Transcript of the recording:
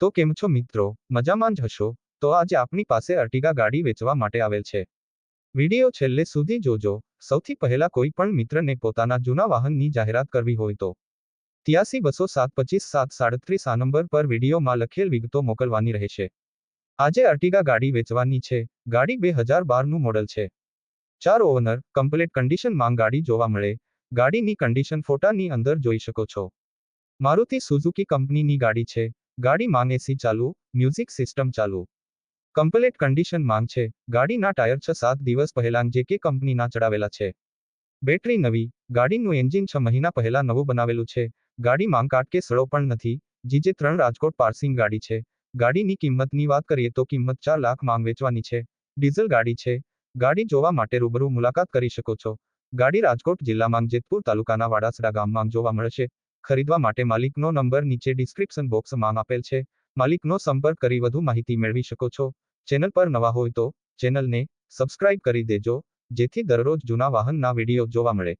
તો કેમ છો મિત્રો? મજામાં જ હશો? તો આજે આપણી પાસે અર્ટિગા ગાડી વેચવા માટે આવેલ છે. વીડિયો છેલ્લે સુધી જોજો. સૌથી પહેલા કોઈ પણ મિત્રને પોતાના જૂના વાહનની જાહેરાત કરવી હોય તો. ત્યાસી બસો સાત પચીસ સાત સાડત્રીસ આ નંબર પર વિડીયોમાં લખેલ વિગતો મોકલવાની રહેશે. આજે અર્ટિગા ગાડી વેચવાની છે. ગાડી બે હજાર બારનું મોડલ છે. ચાર ઓવનર કમ્પ્લીટ કન્ડિશનમાં ગાડી જોવા મળે. ગાડીની કન્ડિશન ફોટાની અંદર જોઈ શકો છો. મારુતિ સુઝુકી કંપનીની ગાડી છે. ગાડી માંગ એસી ચાલુ, મ્યુઝિક સિસ્ટમ ચાલુ. કમ્પ્લેટ કન્ડિશન માંગ છે. ગાડીના ટાયર છ સાત દિવસ પહેલાં જે કે કંપનીના ચડાવેલા છે. બેટરી નવી, ગાડીનું એન્જિન છ મહિના પહેલા નવું બનાવેલું છે. ગાડી માંગ કાટ કે સડો પણ નથી. જીજે ત્રણ રાજકોટ પાર્સિંગ ગાડી છે. ગાડીની કિંમતની વાત કરીએ તો કિંમત ચાર લાખ માંગ વેચવાની છે. ડીઝલ ગાડી છે. ગાડી જોવા માટે રૂબરૂ મુલાકાત કરી શકો છો. ગાડી રાજકોટ જિલ્લામાં જેતપુર તાલુકાના વાડાસડા ગામમાં જોવા મળશે. ખરીદવા માટે માલિકનો નંબર નીચે ડિસ્ક્રિપ્શન બોક્સમાં આપેલ છે. માલિકનો સંપર્ક કરી વધુ માહિતી મેળવી શકો છો. ચેનલ પર નવા હોય તો ચેનલને સબસ્ક્રાઇબ કરી દેજો, જેથી દરરોજ જૂના વાહનના વીડિયો જોવા મળે.